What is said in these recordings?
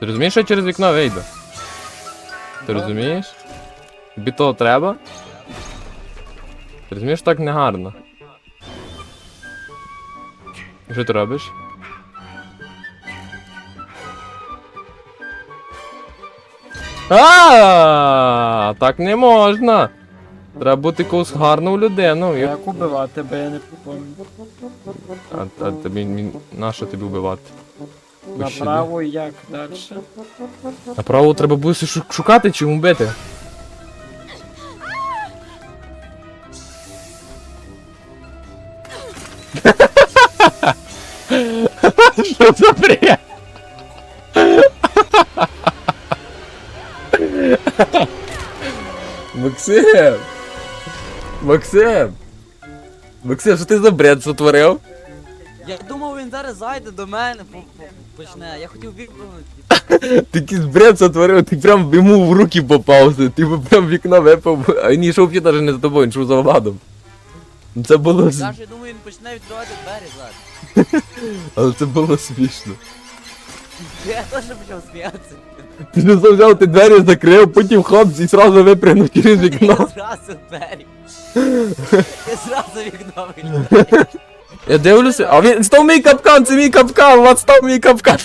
Ти розумієш, що я через вікно вийду? Ти розумієш? Тобі того треба? Ти розумієш, так негарно. Що ти робиш? А, так не можна. Треба бути якусь гарну людину. Як убивати, бо я не помню. А, а тобі мі- на що тобі вбивати? Направо як далі? Направо треба буде шу- шукати чи вбити. Що за бред? Максим! Максим! Максим, що ти за бред сотворив? Я думав, він зараз зайде до мене, по- по- почне. Я хотів випрыгнути. Ти якийсь бред сотворив, ти прям йому в руки попався, ти б прям в вікно випав, а він йшов взагалі навіть не за тобою, він йшов за Владом. Ну, Це було, с- Я ж думаю, він почне відкривати двері зараз. але це було смішно. Я теж почав сміятися. Ти не взяв, ти двері закрив, потім хопс і зразу випрыгнув через Я вікно. зразу двері. Я зразу вікно вийшов. Я дивлюся, а він став мій капкан, це мій капкан, Влад став мій капкан.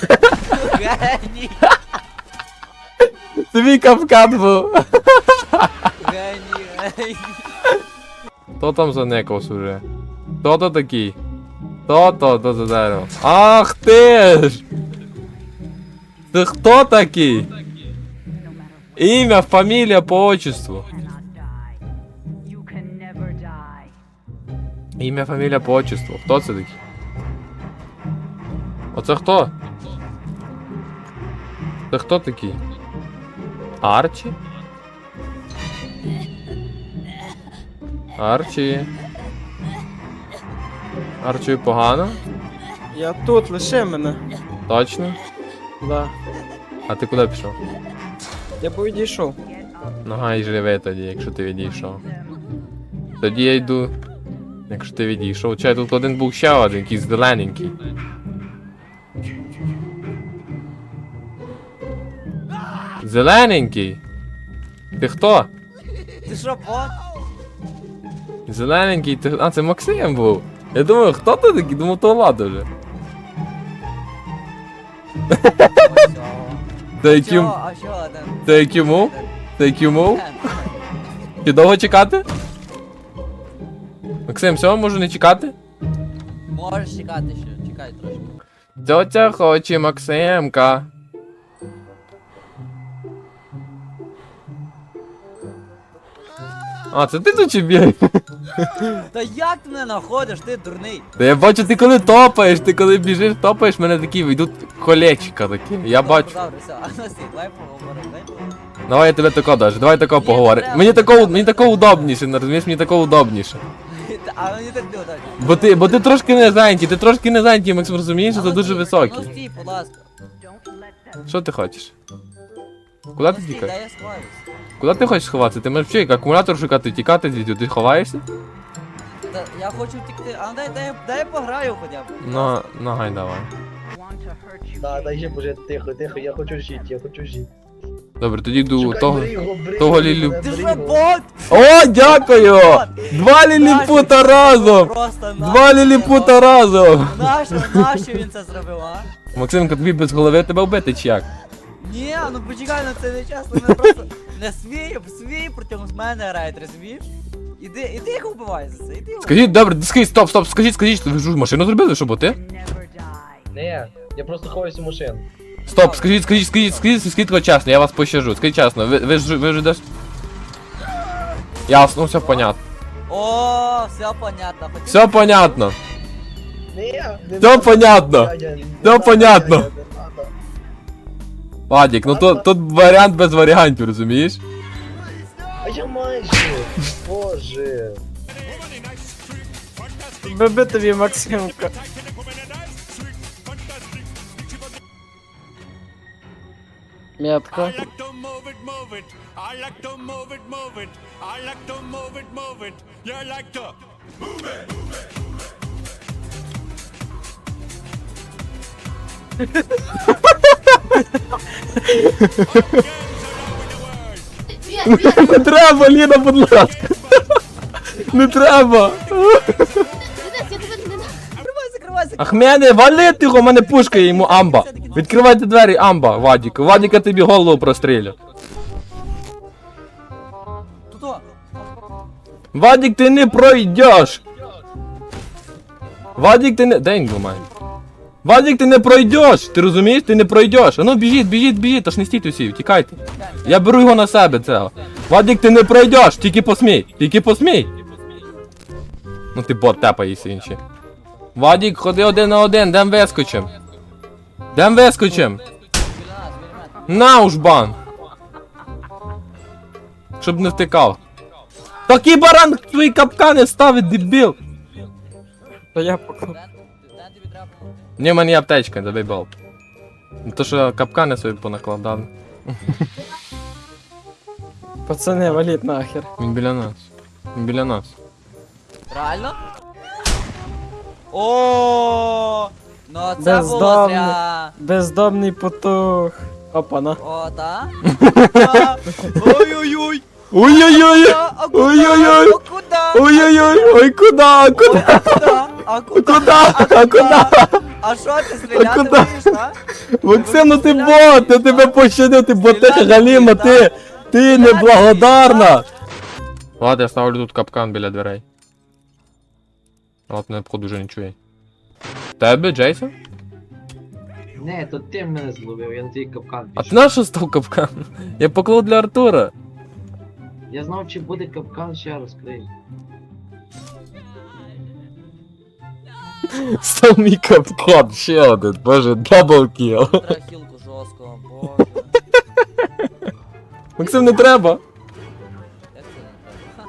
Геній! Це мій капкан був. Геній, геній. Хто там заникався уже? Хто то такий? Хто то, то за дерево? Ах ти ж! Ти хто такий? Ім'я, фамілія, по отчеству. Ім'я, фамілія, по отчеству. Хто це такий? Оце хто? Це хто такий? Арчі? Арчі. Арчі погано? Я тут, лиши мене. Точно? Да. А ти куди пішов? Я б відійшов. Нога і живе тоді, якщо ти відійшов. Тоді я йду. Якщо ти відійшов. Чай тут один був ще один, якийсь зелененький. Зелененький? Ти хто? Ти що, бот? Зелененький, ти. А, це Максим був. Я думаю, хто ти такий? Думав, то Влада вже. Це який. Чого? А що там? Це який мов? Це який мов? Чи довго чекати? Максим, все, можу не чекати? Можеш чекати ще, чекай трошки. Тьотя хоче Максимка. А, це ти тут чи бігаєш? Та як ти мене знаходиш, ти дурний? Та я бачу, ти коли топаєш, ти коли біжиш, топаєш, мене такі йдуть колечка такі. Я бачу. Добре, все, а ну стій, давай поговоримо, поговоримо. Давай я тебе тако даш, давай тако Ні, поговори. треба. Мені тако, мені тако удобніше, не розумієш, мені тако удобніше. Та- А мені так не. Бо ти, бо ти трошки не зайнятий, ти трошки не зайнятий, Максим, розумієш, що це дуже Ну високий. стій, будь ласка. Що ти хочеш? Куди Ну ти стій, тікаєш? дай я сховаюсь. Куди ти хочеш сховатися? Ти можеш як акумулятор шукати, тікати звідти, ти ховаєшся? Та я хочу втекти, а ну дай, дай, дай я пограю хоча б. Ну, ну гай давай. Да, дай ще боже, тихо, тихо, я хочу жити, я хочу жити. Добре, тоді йду того. Того Лілю. Ти ж бот! О, дякую! Два ліліпута разом! Просто Два ліліпута разом! Нащо, нащо він це зробив, а? Максимка, тобі без голови тебе вбити чи як? Ні, ну почекай, ну це не чесно, мене просто не смій, смій протягом з мене грають, розумієш? Іди, іди їх вбивай за це, іди його. Скажіть, добре, скажіть, стоп, стоп, скажіть, скажіть, ви ж машину зробили, щоб ти? Never die. Не, я просто ховаюся в машин. Стоп, скажіть, скажіть, скажіть, скажіть, тако чесно, я вас пощажу. Скажіть чесно, ви, ви ж ви ж десь. Ясно, все понятно. О, все понятно. Все понятно. Все понятно. Все понятно. Вадік, ну тут, тут варіант без варіантів, розумієш? А я майже. Боже. Биби тобі, Максимка. To Не треба, Ліна, будь ласка. Не треба. Ахмене, вали ти його, у мене пушка йому амба. Відкривайте двері, амба, Вадік. Вадіка тобі голову прострілю. Вадік, ти не пройдеш. Вадік, ти не. Де він ламає? Вадік, ти не пройдеш. Ти розумієш? Ти не пройдеш. А ну біжіть, біжіть, біжіть, аж не стійте всі, тікайте. Я беру його на себе, цього. Вадік, ти не пройдеш, тільки посмій, тільки посмій. Ну ти бот тепаєшся інші. Вадік, ходи один на один, дем вискочим. Дем вискочим. На уж бан. Щоб не втикав. Такий баран твої капкани ставить, дебіл. То я допомогти. Ні, в мене є аптечка, давай болт. Ну, То що капкани собі понакладали. Пацани, валіть нахер. Він біля нас. Він біля нас. Реально? О, Ну це було Бездомний. зря. Бездомний потух. Опана. О, та? А, Ой-ой-ой. Ой-ой-ой! А, а куда? Ой-ой-ой. А куда? Ой-ой-ой! Ой, куда? Куда? Куда? А куда? Куда? А куда? А що ти стріляти куда? будеш, а? Максим, ну ти бот, я тебе пощадив, ти ботеха Галіма, ти, ти неблагодарна. Ладно, я ставлю тут капкан біля дверей. От не походу вже не чує. Тебе, Джейсон? Не, то ти мене зловив, я на твій капкан А пішов. ти на що став капкан? Я поклав для Артура. Я знав, чи буде капкан, ще розкрию. Став мій капкан, ще один, боже, дабл кіл. Треба хілку жорстко, боже. Максим, не треба. Як це не треба? Ха.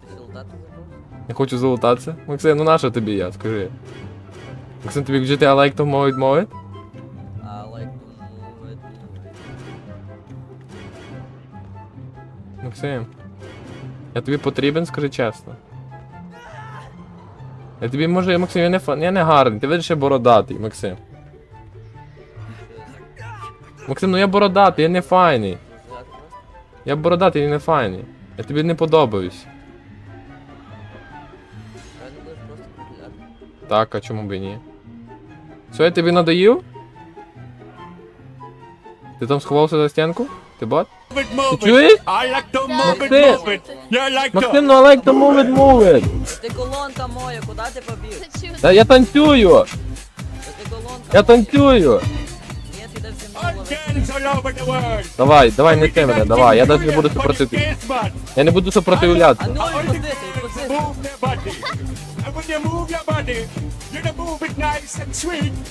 Ти сілтати забув? Я хочу залутатися. Максим, ну нащо тобі я, скажи. Максим, тобі GTA like to move it, move it? I like to move it. Максим. Я тобі потрібен, скажи чесно. Я тобі може, Максим, я не фан, я не гарний, ти видиш, я бородатий, Максим. Максим, ну я бородатий, я не файний. Я бородатий, я не файний. Я тобі не подобаюсь. Так, а чому б і ні? Що, я тобі надоїв? Ти там сховався за стінку? Ти бот? Move it, move Ти чуєш? I like to move it, Максим! ну I like to move it, move it! Ти колонка моя, куди ти побіг? Та я танцюю! Ти колонка Я моя. танцюю! Ні, ти. Давай, давай, не ти мене, давай, я навіть не буду супротивляти. Я не буду А ну і позиція,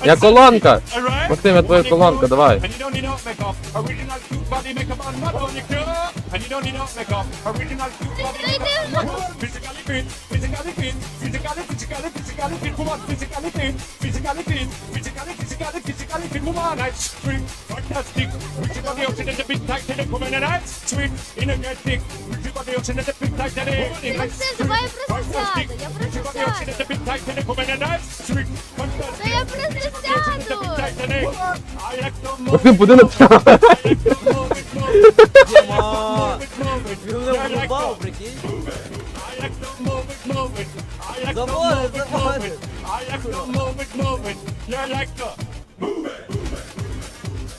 Я колонка! sexy, alright? Максим, я твоя When you колонка, move, давай. And you don't need no makeup. Original cute body makeup on not on your girl. And you don't need no makeup. Original cute body makeup on Physically fit, physically fit, physically, physically, physically fit, woman, physically fit, physically fit, physically, physically, physically fit, woman, nice, sweet, fantastic. With your body ocean and the big tight and the woman and nice, sweet, energetic. Я просто fantastic. сяду, я просто сяду. Та я просто сяду. tight and the- I like to move Максим, it, куди на move it, move it,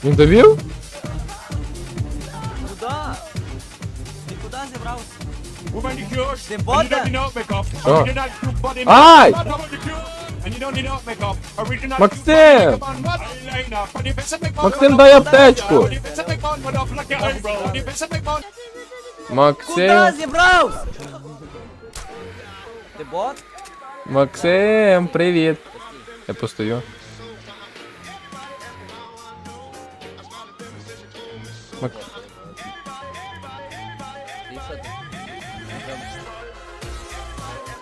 move it, make one Максим, one дай аптечку. Максим, зібрався? Ти бот? Максим, привіт. Я постою. Мак...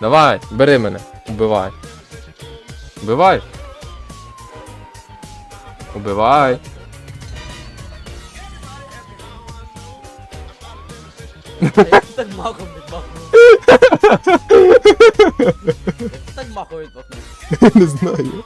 Давай, бери мене, убивай. Убивай. Убивай. Так махом відмахнув? Так махом відмахнув? Не знаю.